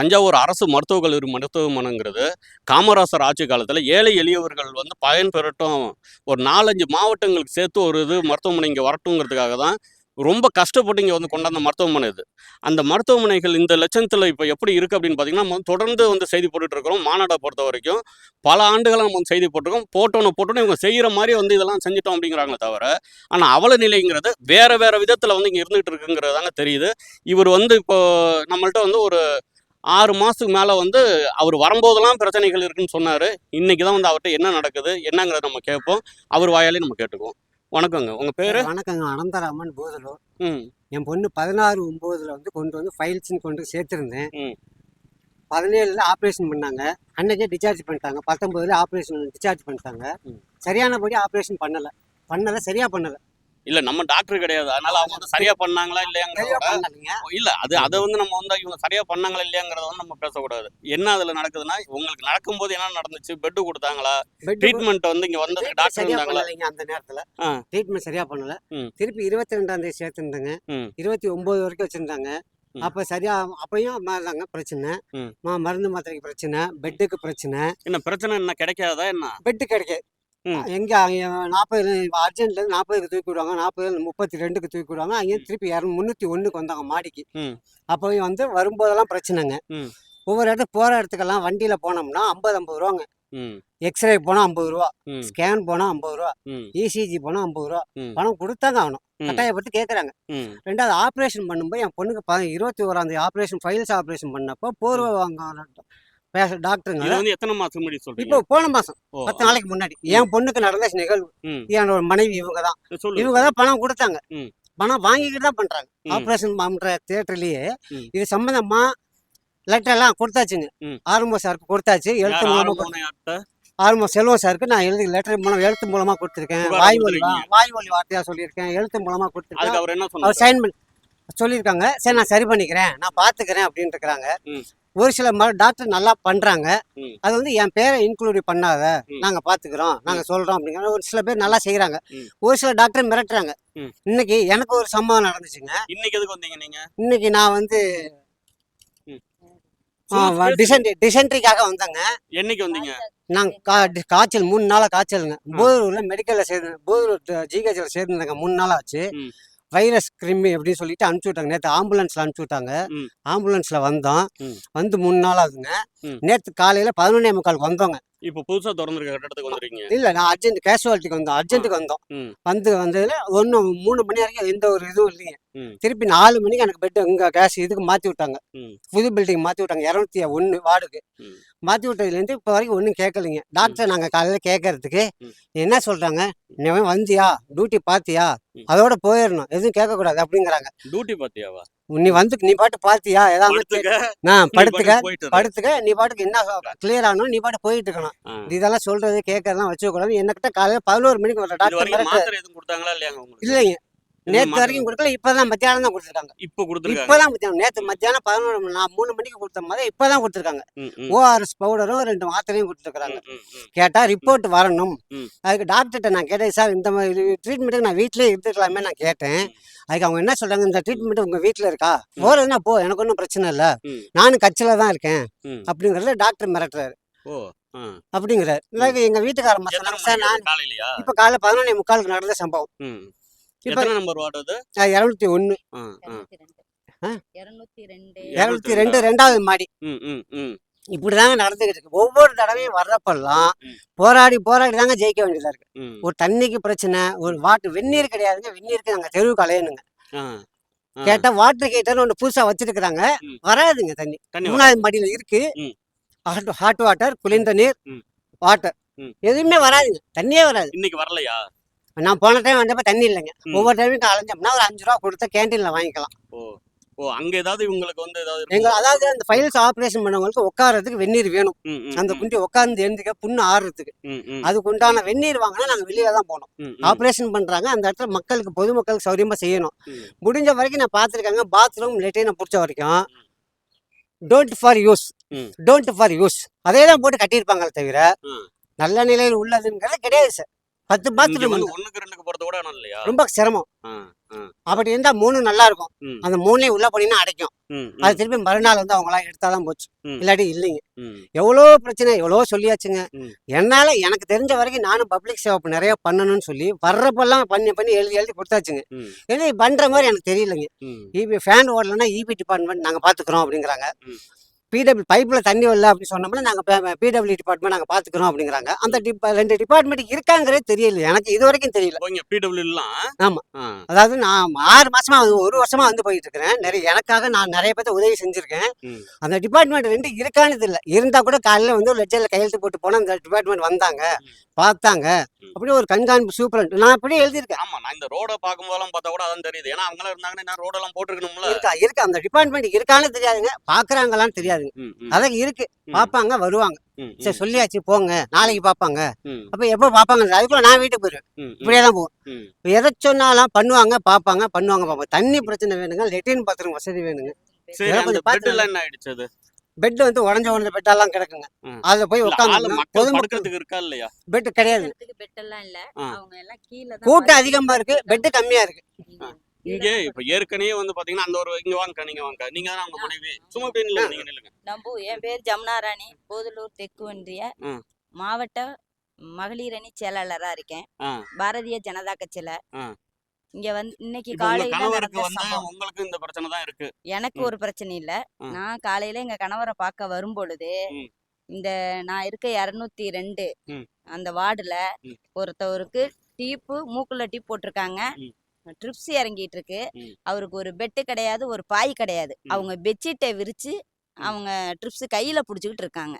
தஞ்சாவூர் அரசு மருத்துவக் கல்லூரி மருத்துவமனைங்கிறது காமராசர் ஆட்சி காலத்தில் ஏழை எளியவர்கள் வந்து பயன் பெறட்டும். ஒரு நாலஞ்சு மாவட்டங்களுக்கு சேர்த்து ஒரு இது மருத்துவமனை இங்கே வரட்டுங்கிறதுக்காக தான் ரொம்ப கஷ்டப்பட்டு இங்கே வந்து கொண்டாந்த மருத்துவமனை இது. அந்த மருத்துவமனைகள் இந்த லட்சத்தில் இப்போ எப்படி இருக்குது அப்படின்னு பார்த்தீங்கன்னா தொடர்ந்து வந்து செய்தி போட்டுட்ருக்கிறோம் மாநாடை பொறுத்த வரைக்கும் பல ஆண்டுகளாக நம்ம வந்து செய்தி போட்டிருக்கோம். போட்டோன்னு போட்டோன்னு இவங்க செய்கிற மாதிரி வந்து இதெல்லாம் செஞ்சிட்டோம் அப்படிங்கிறாங்களே தவிர ஆனால் அவல நிலைங்கிறது வேறு வேறு விதத்தில் வந்து இங்கே இருந்துகிட்டு இருக்குங்கிறது தாங்க தெரியுது. இவர் வந்து இப்போ நம்மள்ட்ட வந்து ஒரு ஆறு மாதத்துக்கு மேலே வந்து அவர் வரும்போதெல்லாம் பிரச்சனைகள் இருக்குன்னு சொன்னார். இன்னைக்கு தான் வந்து அவர்கிட்ட என்ன நடக்குது என்னங்கிறத நம்ம கேட்போம். அவர் வாயாலே நம்ம கேட்டுக்குவோம். வணக்கங்க. உங்கள் பேர்? வணக்கங்க. அனந்தராமன் பூதலூர். ம். என் பொண்ணு பதினாறு ஒம்போதுல வந்து கொண்டு வந்து ஃபைல்ஸ்னு கொண்டு சேர்த்துருந்தேன். ம். பதினேழுல ஆப்ரேஷன் பண்ணாங்க. அன்னைக்கே டிஸ்சார்ஜ் பண்ணிட்டாங்க. பத்தொன்பதுல ஆப்ரேஷன் டிஸ்சார்ஜ் பண்ணிட்டாங்க. சரியானபடி ஆப்ரேஷன் பண்ணல. பண்ணல சரியா பண்ணல. இல்லை நம்ம டாக்டர் கிடையாது. அதனால அவங்க வந்து சரியா பண்ணாங்களா இல்லையாங்கிறத இல்ல அது அதை வந்து நம்ம வந்து இவங்க சரியா பண்ணாங்களா இல்லையாங்கிறத வந்து நம்ம பேசக்கூடாது. என்ன அதுல நடக்குதுன்னா உங்களுக்கு நடக்கும்போது என்ன நடந்துச்சு? பெட்டு கொடுத்தாங்களா? ட்ரீட்மெண்ட் வந்து இங்க வந்ததுக்கு டாக்டர் இருந்தாங்களா? அந்த நேரத்துல. ட்ரீட்மெண்ட் சரியா பண்ணல. திருப்பி இருபத்தி ரெண்டாம் தேதி சேர்த்துருந்தாங்க. இருபத்தி ஒன்பது வரைக்கும் வச்சிருந்தாங்க. அப்ப சரியா அப்பயும் மாதிரிதாங்க பிரச்சனை. மருந்து மாத்திரைக்கு பிரச்சனை பெட்டுக்கு பிரச்சனை. என்ன பிரச்சனை என்ன? கிடைக்காதா என்ன? பெட்டு கிடைக்காது. எங்க நாற்பது அர்ஜென்ட்ல நாற்பதுக்கு தூக்கி விடுவாங்க நாற்பது முப்பத்தி ரெண்டுக்கு தூக்கி விடுவாங்க அங்கேயும் திருப்பி இரநூ முந்நூற்றி ஒன்றுக்கு வந்தாங்க மாடிக்கு. ம். அப்போயும் வந்து வரும்போதெல்லாம் பிரச்சனைங்க. ஒவ்வொரு இடத்துக்கு போகிற இடத்துக்கெல்லாம் வண்டியில் போனோம்னா ஐம்பது ஐம்பது ரூபாங்க. எக்ஸ்ரே போனால் ஐம்பது ரூபா ஸ்கேன் போனால் ஐம்பது ரூபா இசிஜி போனால் ஐம்பது ரூபா. பணம் கொடுத்தாங்க ஆகணும். கட்டாயப்பட்டு கேட்குறாங்க ரெண்டாவது ஆப்ரேஷன் பண்ணும்போது என் பொண்ணுக்கு இருபத்தி ஓராந்தேதி ஆப்ரேஷன் ஃபைல்ஸ் ஆப்ரேஷன் பண்ணப்போ போர்வை வாங்க பேச டாக்டருங்க. இது வந்து எத்தனை மாசம் முன்னாடி சொல்றீங்க? இப்போ போன மாதம் ஓ, பத்து நாளைக்கு முன்னாடி. என் பொண்ணுக்கு நடந்த நிகழ்வு. என்னோட மனைவி இவங்க தான் இவங்க தான் பணம் கொடுத்தாங்க. பணம் வாங்கிக்கிட்டு தான் பண்றாங்க. ஆப்ரேஷன் பண்ற தியேட்டர்லயே. இது சம்பந்தமா லெட்டர் எல்லாம் கொடுத்தாச்சுங்க. ம். ஆரம்ப சாருக்கு கொடுத்தாச்சு. எழுத்து மூலமா? ஆரம்ப செல்வம் சாருக்கு நான் எழுதி லெட்டர் மூலம் எழுத்து மூலமா கொடுத்துருக்கேன். புகாரா வாய் வழி கொடுத்திருக்கீங்க. வாய் வழி வார்த்தையா சொல்லியிருக்கேன். எழுத்து மூலமா கொடுத்துருக்கேன். அவர் சைன் பண்ணி சொல்லியிருக்காங்க. சரி நான் சரி பண்ணிக்கிறேன். நான் பார்த்துக்கிறேன் அப்படின்னு இருக்கிறாங்க. ஒரு சில டாக்டர் நல்லா பண்றாங்க. அது வந்து என் பேரை இன்க்ளூட் பண்ணாத. நாங்க பாத்துக்கிறோம். நாங்க சொல்றோம் அப்படிங்கிற ஒரு சில பேர் நல்லா செய்யறாங்க. ஒரு சில டாக்டர் மிரட்டுறாங்க. இன்னைக்கு எனக்கு ஒரு சம்பவம் நடந்துச்சுங்க. இன்னைக்கு எதுக்கு வந்தீங்க நீங்க? இன்னைக்கு நான் வந்து. டிசென்ட்ரி டிசென்ட்ரிக்காக வந்தேங்க. என்னைக்கு வந்தீங்க? டி- காய்ச்சல் மூணு நாளா காய்ச்சலுங்க. போதூர்ல மெடிக்கல்ல சேர்ந்து போதூர் ஜிஹெச்ல சேர்ந்துருந்தேங்க. மூணு நாள் ஆச்சு. வைரஸ் கிருமி அப்படின்னு சொல்லிட்டு அனுப்பிச்சு விட்டாங்க நேற்று ஆம்புலன்ஸ்ல அனுப்பிச்சு விட்டாங்க ம். ஆம்புலன்ஸ்ல வந்தோம். வந்து மூணு நாள் ஆகுதுங்க. நேற்று காலையில பதினொன்னே முக்காலுக்கு வந்தோங்க இப்போ புதுசா திறந்திருக்க கட்டடத்துக்கு வந்திருக்கீங்க. இல்ல நான் அர்ஜென்ட் கேஷுவாலிட்டிக்கு வந்தோம். அர்ஜென்ட்டுக்கு வந்தோம். ம். வந்து வந்ததுல ஒன்றும் மூணு மணி வரைக்கும் எந்த ஒரு இதுவும் இல்லைங்க. ம். திருப்பி நாலு மணிக்கு எனக்கு பெட் இங்க கேஸ் இதுக்கு மாத்தி விட்டாங்க. ம். புது பில்டிங் மாத்தி விட்டாங்க. இரநூத்தி ஒன்று வார்டுக்கு. ம். மாத்தி விட்டதுலேருந்து இப்போ வரைக்கும் ஒன்றும் கேட்கலைங்க டாக்டர் நாங்கள் காலையில் கேட்கறதுக்கு ம். என்ன சொல்றாங்க? நீ வந்தியா? டியூட்டி பாத்தியா? ம். அதோட போயிடணும் எதுவும் கேட்கக்கூடாது அப்படிங்கிறாங்க. டியூட்டி பாத்தியாவா? நீ வந்து நீ பாட்டு பாத்தியா? ஏதாவது படுத்துக்க. நான் நீ படுத்துக்க. பாட்டுக்கு போயிட்டு. படுத்துக்க. நீ பாட்டுக்கு என்ன கிளியர் ஆகணும்? நீ பாட்டு போயிட்டு இருக்கணும். ஆ. இதெல்லாம் சொல்றது கேட்கறதெல்லாம் வச்சுக்கூடாது என்கிட்ட காலையில பதினோரு மணிக்கு வர டாக்டர் இல்லைங்க. நேற்று வரைக்கும் கொடுக்கல இப்பதான் மத்தியானம் தான் கொடுத்துருக்காங்க. இப்போ கொடுத்துருக்காங்க. இப்பதான் மத்தியானம் நேற்று மத்தியானம் பதினோரு மணி நான் மூணு மணிக்கு கொடுத்த மாதிரி இப்பதான் கொடுத்துருக்காங்க. ஓஆர்எஸ் பவுடரும் ரெண்டு மாத்திரையும் கொடுத்துருக்காங்க. கேட்டா ரிப்போர்ட் வரணும். அதுக்கு டாக்டர்கிட்ட நான் கேட்டேன் சார் இந்த மாதிரி ட்ரீட்மெண்ட்டுக்கு நான் வீட்லயே இருந்துக்கலாமே நான் கேட்டேன். அதுக்கு அவங்க என்ன சொல்றாங்க இந்த ட்ரீட்மெண்ட் உங்க வீட்ல இருக்கா? போறதுன்னா போ எனக்கு ஒன்றும் பிரச்சனை இல்லை. நானும் கட்சியில தான் இருக்கேன். அப்படிங்கறத டாக்டர் மிரட்டுறாரு. அப்படிங்கிறாரு இல்லை எங்க வீட்டுக்காரம்மா சார் நான் காலையிலயா? இப்ப காலைல பதினொன்னே முக்காலுக்கு நடந்த சம்பவம். ம். இப்ப எத்தனை நம்பர் வார்டு அது? இரநூத்தி ஒண்ணு? இருநூத்தி ரெண்டு. ரெண்டாவது மாடி. ம் ம் ம். இப்படிதாங்க நடந்துகிட்டு இருக்கு. ஒவ்வொரு தடவையும் வர்றப்பெல்லாம். போராடி போராடி தாங்க ஜெயிக்க வேண்டியதா இருக்கு. ஒரு தண்ணிக்கு பிரச்சனை ஒரு வாட்டு வெந்நீர் கிடையாதுங்க. வெந்நீருக்கு நாங்க தெருவுக்கு அலையணுங்க ஆ. கேட்டா வாட்டர் ஹீட்டர்னு ஒன்று புதுசா வச்சிருக்கிறாங்க. வராதுங்க தண்ணி மூணாவது மாடியில இருக்கு. ம். ஹாட் ஹாட் வாட்டர் குளிர்ந்த நீர். வாட்டர். எதுவுமே வராதுங்க தண்ணியே வராது. இன்னைக்கு வரலையா? நான் போன டைம் வந்தப்ப தண்ணி இல்லைங்க. ஒவ்வொரு டைமுக்கு அலைஞ்சோம்னா ஒரு அஞ்சு ரூபா கொடுத்தா கேன்டீன்ல வாங்கிக்கலாம். ஓ அங்க ஏதாவது இவங்களுக்கு வந்து ஏதாவது எங்க? அதாவது அந்த ஃபைல்ஸ் ஆப்ரேஷன் பண்ணவங்களுக்கு உட்காரதுக்கு வெந்நீர் வேணும். அந்த குண்டி உட்கார்ந்து எழுந்துக்க புண்ணு ஆறுறதுக்கு. அதுக்கு உண்டான வெந்நீர் வாங்கினா நாங்க வெளியில தான் போனோம் ஆப்ரேஷன் பண்றாங்க. அந்த இடத்துல மக்களுக்கு பொதுமக்களுக்கு சௌரியமா செய்யணும். முடிஞ்ச வரைக்கும் நான் பார்த்துருக்காங்க. பாத்ரூம் லெட்டினை பிடிச்ச வரைக்கும் don't for use. Don't for use அதே தான் போட்டு கட்டியிருப்பாங்களே தவிர. நல்ல நிலையில் உள்ளதுங்கிறது கிடையாது சார் பத்து பாத்ரூம் வந்து ஒண்ணுக்கு ரெண்டுக்கு போறது கூட இடம் இல்லையா? ரொம்ப சிரமம். அப்படி இருந்தா மூணு நல்லா இருக்கும் அந்த மூணையும் உள்ள போனீங்கன்னா அடைக்கும். அது திருப்பி மறுநாள் வந்து அவங்களாம் எடுத்தாதான் போச்சு. இல்லாட்டி இல்லைங்க. எவ்வளோ பிரச்சனை எவ்வளோ சொல்லியாச்சுங்க. என்னால எனக்கு தெரிஞ்ச வரைக்கும் நானும் பப்ளிக் சேவை நிறைய பண்ணணும்னு சொல்லி வர்றப்பெல்லாம் பண்ணி பண்ணி எழுதி எழுதி கொடுத்தாச்சுங்க. எழுதி பண்ற மாதிரி எனக்கு தெரியலைங்க. இபி ஃபேன் ஓடலன்னா இபி டிபார்ட்மெண்ட் நாங்கள் பார்த்துக்குறோம் அப்படிங்கிறாங்க. பிடபிள்யூ பைப்பில் தண்ணி வரல அப்படின்னு சொன்னோம்னா நாங்கள் பிடபிள்யூ டிபார்ட்மெண்ட் நாங்கள் பார்த்துக்குறோம் அப்படிங்கிறாங்க. அந்த டிபா ரெண்டு டிபார்ட்மெண்ட் இருக்காங்கிறதே தெரியல. எனக்கு இது வரைக்கும் தெரியல. இப்போ இங்க பிடபிள்யூ எல்லாம் ஆமா. ஆ, அதாவது நான் ஆறு மாசமா ஒரு வருஷமா வந்து போயிட்டு இருக்கிறேன். நிறைய எனக்காக நான் நிறைய பேர்த்த உதவி செஞ்சிருக்கேன். அந்த டிபார்ட்மெண்ட் ரெண்டு இருக்கானது இல்லை. இருந்தா கூட காலையில வந்து ஒரு லெட்ஜரில் கையெழுத்து போட்டு போனா அந்த டிபார்ட்மெண்ட் வந்தாங்க. பார்த்தாங்க ம். அப்படியே ஒரு கண்காணிப்பு சூப்பரண்ட். நான் அப்படியே எழுதியிருக்கேன். ஆமா. நான் இந்த ரோட பார்க்கும்போதெல்லாம் பார்த்தா கூட அதான் தெரியுது. ஏன்னா அவங்க இருந்தாங்கன்னா ரோடெல்லாம் போட்டுருக்கணும்ல? இருக்கா இருக்கு. அந்த டிபார்ட்மெண்ட் இருக்கான்னு தெரியாதுங்க. பாக்குறாங்களான்னு தெரியாதுங்க ம், ம், அதான் இருக்கு. ம், பார்ப்பாங்க வருவாங்க. சரி சொல்லியாச்சு போங்க. நாளைக்கு பார்ப்பாங்க ம், அப்ப எப்போ பார்ப்பாங்க அதுக்குள்ள நான் வீட்டுக்கு போயிருவேன் ம், ம், இப்படியே தான் போவேன். எதை சொன்னாலும் பண்ணுவாங்க பார்ப்பாங்க பண்ணுவாங்க பார்ப்பாங்க தண்ணி பிரச்சனை வேணுங்க லெட்டின் பாத்ரூம் வசதி வேணுங்க. பெட் வந்து உடஞ்ச உடஞ்ச பெட்டெல்லாம் கிடக்குங்க. அதுல போய் உட்காந்து இருக்கா இல்லையா? பெட் கிடையாது. கூட்டம் அதிகமா இருக்கு. பெட் கம்மியா இருக்கு. இங்க இப்ப ஏற்கனவே வந்து பாத்தீங்கன்னா அந்த ஒரு இங்க வாங்க நீங்க வாங்க நீங்க தான் அவங்க மனைவி சும்மா போய் நில்லுங்க நீங்க நில்லுங்க நம்பு என் பேர் ஜமுனா ராணி போதலூர் தெற்கு ஒன்றிய. மாவட்ட மகளிர் அணி செயலாளரா இருக்கேன். பாரதிய ஜனதா கட்சியில. இங்க வந்து இன்னைக்கு உங்க காலையில உங்களுக்கு இந்த பிரச்சனை தான் இருக்கு எனக்கு. ஒரு பிரச்சனை இல்ல. நான் காலையில எங்க கணவரை பார்க்க வரும் பொழுது. இந்த நான் இருக்க இருநூத்தி ரெண்டு. அந்த வார்டுல. ஒருத்தவருக்கு டீப்பு மூக்குல டீப் போட்டிருக்காங்க. ட்ரிப்ஸ் இறங்கிட்டு இருக்கு. அவருக்கு ஒரு பெட்டு கிடையாது ஒரு பாய் கிடையாது. அவங்க பெட்ஷீட்டை விரிச்சு அவங்க ட்ரிப்ஸ் கையில புடிச்சுக்கிட்டு இருக்காங்க.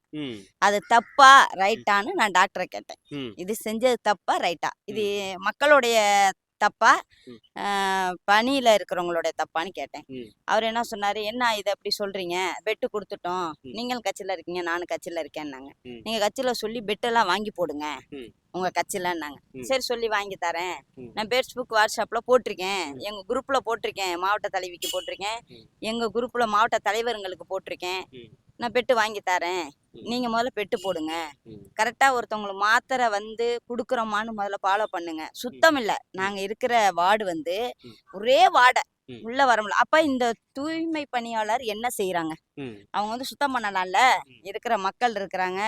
அது தப்பா ரைட்டான்னு நான் டாக்டரை கேட்டேன். இது செஞ்சது தப்பா ரைட்டா? இது மக்களுடைய தப்பா பணியில இருக்கிறவங்களுடைய தப்பான்னு கேட்டேன். அவர் என்ன சொன்னாரு என்ன இதை அப்படி சொல்றீங்க பெட்டு கொடுத்துட்டோம். நீங்களும் கட்சியில இருக்கீங்க நானும் கட்சியில இருக்கேன்னாங்க. நீங்க கட்சியில சொல்லி பெட்டெல்லாம் வாங்கி போடுங்க. உங்க கட்சியிலன்னாங்க. சரி சொல்லி வாங்கி தரேன். நான் ஃபேஸ்புக் வாட்ஸ்அப்ல போட்டிருக்கேன் எங்க குரூப்ல போட்டிருக்கேன் மாவட்ட தலைவிக்கு போட்டிருக்கேன். எங்க குரூப்ல மாவட்ட தலைவருங்களுக்கு போட்டிருக்கேன். நான் பெட்டு வாங்கி தரேன். நீங்க முதல்ல பெட்டு போடுங்க. கரெக்டா ஒருத்தவங்களுக்கு மாத்திரை வந்து குடுக்குறோமான்னு முதல்ல ஃபாலோ பண்ணுங்க. சுத்தம் இல்ல. நாங்க இருக்கிற வார்டு வந்து. ஒரே வார்டை. உள்ள வர முடியல. அப்ப இந்த தூய்மை பணியாளர் என்ன செய்யறாங்க அவங்க வந்து சுத்தம் பண்ணலாம்ல. இருக்கிற மக்கள் இருக்கிறாங்க.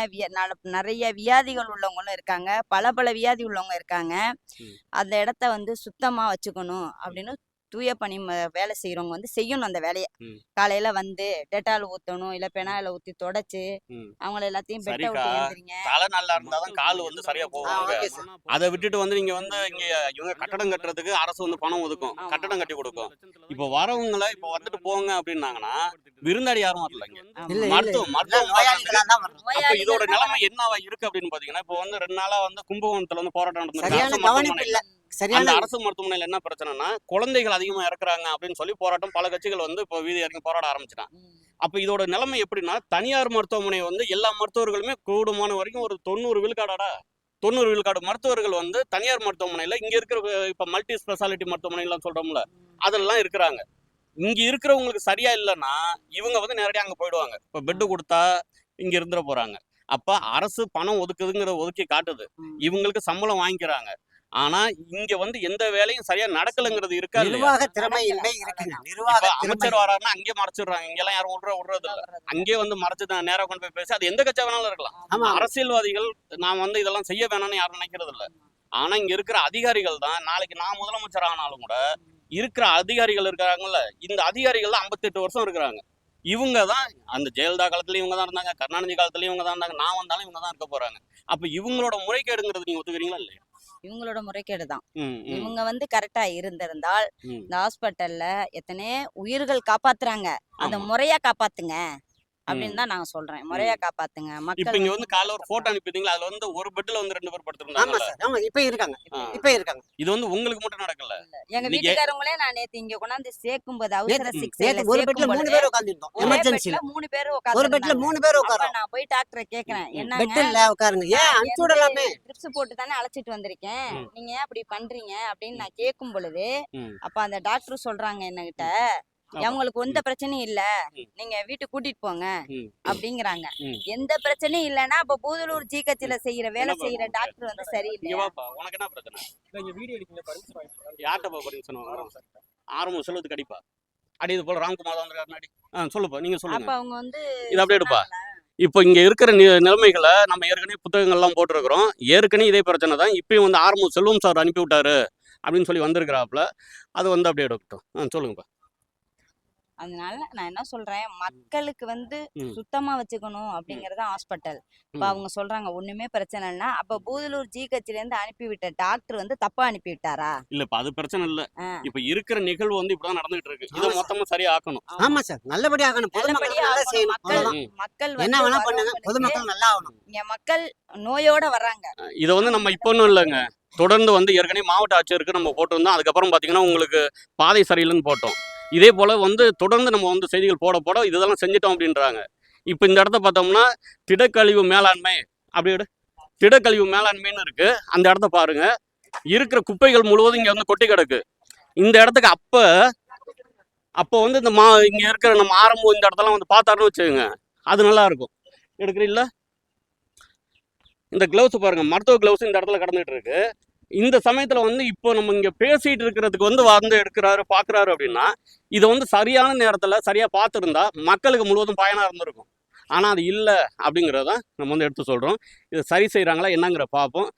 நிறைய வியாதிகள் உள்ளவங்களும் இருக்காங்க. பல பல வியாதி உள்ளவங்க இருக்காங்க. அந்த இடத்த வந்து சுத்தமா வச்சுக்கணும் அப்படின்னு தூய பணி வேலை செய்யறவங்க வந்து செய்யணும் அந்த வேலையை. காலையில வந்து டெட்டால் ஊத்தணும் இல்ல பெனாயில ஊத்தி தொடச்சு. அவங்கள எல்லாத்தையும் பெட்டை. விட்டு எழுந்திரிங்க தலை நல்லா இருந்தாதான் கால் வந்து சரியா சார். அதை விட்டுட்டு வந்து நீங்க வந்து இங்க இவங்க கட்டடம் கட்டுறதுக்கு அரசு வந்து பணம் ஒதுக்கும். கட்டடம் கட்டி கொடுக்கும். இப்போ வரவங்கள இப்போ வந்துட்டு போங்க அப்படின்னாங்கன்னா விருந்தாடி யாரும் வரல இங்க. மருத்துவம் மருத்துவம் இதோட நிலைமை என்னவா இருக்கு அப்படின்னு பாத்தீங்கன்னா இப்போ வந்து ரெண்டு நாளா வந்து கும்பகோணத்துல வந்து போராட்டம் நடந்திருக்கு சரியான அரசு மருத்துவமனையில. என்ன பிரச்சனைனா குழந்தைகள் அதிகமா இறக்குறாங்க அப்படின்னு சொல்லி போராட்டம் பல கட்சிகள் வந்து இப்போ வீதி இறங்கி போராட ஆரம்பிச்சிட்டாங்க. ம். அப்ப இதோட நிலைமை எப்படின்னா தனியார் மருத்துவமனை வந்து எல்லா மருத்துவர்களுமே கூடுமான வரைக்கும் ஒரு தொண்ணூறு விழுக்காடாடா தொண்ணூறு விழுக்காடு மருத்துவர்கள் வந்து தனியார் மருத்துவமனையில இங்க இருக்கிற இப்ப மல்டி ஸ்பெஷாலிட்டி மருத்துவமனைலாம் சொல்றோம்ல அதெல்லாம் இருக்கிறாங்க. இங்க இருக்கிறவங்களுக்கு சரியா இல்லைன்னா இவங்க வந்து நேரடியாக அங்க போயிடுவாங்க. இப்ப பெட்டு கொடுத்தா இங்க இருந்துட போறாங்க. அப்ப அரசு பணம் ஒதுக்குதுங்கிற ஒதுக்கி காட்டுது. இவங்களுக்கு சம்பளம் வாங்கிக்கிறாங்க. ஆனா இங்க வந்து எந்த வேலையும் சரியா நடக்கலைங்கிறது இருக்கா இல்லையா? நிர்வாக இருக்குங்க இப்ப நிர்வாக திறமை. அமைச்சர் வராருன்னா அங்கேயே மறைச்சிடுறாங்க. இங்கெல்லாம் யாரும் விடுற விடுறது இல்ல அங்கேயே வந்து மறைச்சு தான் நேரா கொண்டு போய் பேசி அது எந்த கட்சியா வேணாலும் இருக்கலாம். அரசியல்வாதிகள் நான் வந்து இதெல்லாம் செய்ய வேணாம்னு யாரும் நினைக்கிறது இல்ல. ஆனா இங்க இருக்கிற அதிகாரிகள் தான் நாளைக்கு நான் முதலமைச்சர் ஆனாலும் கூட இருக்கிற அதிகாரிகள் இருக்கிறாங்கல்ல இந்த அதிகாரிகள் தான் 58 வருஷம் இருக்கிறாங்க. இவங்க தான் அந்த ஜெயலலிதா காலத்துலயும் இவங்க தான் இருந்தாங்க கருணாநிதி காலத்துலயும் இவங்க தான் இருந்தாங்க நான் வந்தாலும் இவங்க தான் இருக்க போறாங்க. அப்ப இவங்களோட முறைகேடுங்கிறது நீங்க ஒத்துக்கிறீங்களா இல்லையா? இவங்களோட முறைகேடு தான் இவங்க வந்து கரெக்டா இருந்திருந்தால். இந்த ஹாஸ்பிட்டல்ல எத்தனையோ உயிர்கள் காப்பாத்துறாங்க அத ஆமா. முறையா காப்பாத்துங்க அப்படின்னு தான் நான் சொல்றேன். முறையா காப்பாத்துங்க. இப்ப மக்கள் இங்க வந்து காலைல ஒரு போட்டோ அனுப்பிட்டீங்களா? அதுல வந்து ஒரு பெட்ல வந்து ரெண்டு பேர் ஆமா படுத்திருந்தாங்க சார். ஆமா இப்ப இருக்காங்க. இப்ப இருக்காங்க. இது வந்து உங்களுக்கு மட்டும் நடக்கல. எங்க வீட்டுக்காரங்களே நான் நேத்து இங்க கொண்டாந்து சேர்க்கும் போது அவசர சிகிச்சையில ஒரு பெட்ல மூணு பேர் உட்காந்துருந்தோம் ஒரே எமர்ஜென்சில மூணு பேர் ஒரு பெட்ல மூணு பேர் அப்ப உட்காரோம் நான் போய் டாக்டரை கேக்குறேன். ம். என்னங்க? பெட்ல உட்காருங்க. ஏன்? அனுப்பிச்சு விடலாமே ட்ரிப்ஸ் போட்டு தானே அழைச்சிட்டு வந்திருக்கேன். நீங்க ஏன் அப்படி பண்றீங்க? அப்படின்னு நான் கேட்கும் பொழுது. அப்ப அந்த டாக்டர் சொல்றாங்க என்கிட்ட அவங்களுக்கு எந்த பிரச்சனையும் இல்ல. நீங்க வீட்டுக்கு கூட்டிட்டு போங்க. அப்படிங்கிறாங்க. எந்த பிரச்சனையும் இல்லைன்னா அப்ப பூதலூர் ஜிஹெச்ல செய்யற வேலை செய்யற? டாக்டர் வந்து இங்க சரியில்லை உனக்கு என்ன பிரச்சனை? ஆரம்பம் செல்வத்துக்கு அடிப்பா. அடி இது போல ராம்குமார் வந்திருக்காரு முன்னாடி. ஆ சொல்லுப்பா நீங்க அப்ப சொல்லுங்க அவங்க வந்து இது அப்படியே எடுப்பா? இப்போ இங்க இருக்கிற நி நிலைமைகளை நம்ம ஏற்கனவே புத்தகங்கள்லாம் போட்டிருக்கிறோம். ஏற்கனவே இதே பிரச்சனை தான் இப்பயும் வந்து ஆரம்பம் செல்வம் சார் அனுப்பி விட்டாரு அப்படின்னு சொல்லி வந்திருக்கிறாப்புல. அது வந்து அப்படியே எடுக்கட்டும். ஆ சொல்லுங்கப்பா. அதனால நான் என்ன சொல்றேன் மக்களுக்கு வந்து. சுத்தமா வச்சுக்கணும் அப்படிங்கறது ஹாஸ்பிட்டல். இப்ப. அவங்க சொல்றாங்க ஒண்ணுமே பிரச்சனை இல்லைன்னா அப்ப பூதலூர் ஜிஹெச்ல இருந்து அனுப்பிவிட்ட டாக்டர் வந்து தப்பா அனுப்பி விட்டாரா இல்லப்பா அது பிரச்சனை இல்ல. இப்ப இருக்கிற நிகழ்வு வந்து இப்படிதான் நடந்துட்டு இருக்கு இதை. மொத்தமா சரியா ஆக்கணும். ஆமா. சார். நல்லபடியா ஆகணும். நல்லபடியா பொதுமக்கள் நல்லா ஆகணும். செய்யணும். மக்கள் என்ன வேணா பண்ணுங்க. பொதுமக்கள் நல்லா ஆகணும். இங்க மக்கள் நோயோட வர்றாங்க. இதை வந்து நம்ம இப்போ ஒன்றும் இல்லைங்க. தொடர்ந்து வந்து ஏற்கனவே மாவட்ட ஆட்சியருக்கு நம்ம போட்டிருந்தோம். அதுக்கப்புறம் பார்த்தீங்கன்னா உங்களுக்கு பாதை சரியில்லைன்னு போட்டோம். இதே போல் வந்து தொடர்ந்து நம்ம வந்து செய்திகள் போட போட இதெல்லாம் செஞ்சிட்டோம் அப்படின்றாங்க. இப்போ இந்த இடத்த பார்த்தோம்னா திடக்கழிவு மேலாண்மை அப்படி திடக்கழிவு மேலாண்மைன்னு இருக்குது அந்த இடத்த பாருங்க. இருக்கிற குப்பைகள் முழுவதும் இங்கே வந்து கொட்டி கிடக்கு. இந்த இடத்துக்கு அப்போ அப்போ வந்து இந்த மா இங்கே இருக்கிற நம்ம ஆரம்பம் இந்த இடத்தெல்லாம் வந்து பார்த்தாருன்னு வச்சுக்கோங்க. அது நல்லா இருக்கும். எடுக்கிறீங்களா? இந்த க்ளவுஸ் பாருங்கள் மருத்துவ க்ளவுஸ் இந்த இடத்துல கடந்துட்டு இருக்கு. இந்த சமயத்துல வந்து இப்போ நம்ம இங்க பேசிட்டு இருக்கிறதுக்கு வந்து வந்து எடுக்கிறாரு பாக்குறாரு அப்படின்னா இதை வந்து சரியான நேரத்துல சரியா பார்த்துருந்தா மக்களுக்கு முழுவதும் பயனா இருந்திருக்கும். ஆனா அது இல்லை அப்படிங்கிறத நம்ம வந்து எடுத்து சொல்றோம். இதை சரி செய்கிறாங்களா என்னங்கிற பார்ப்போம்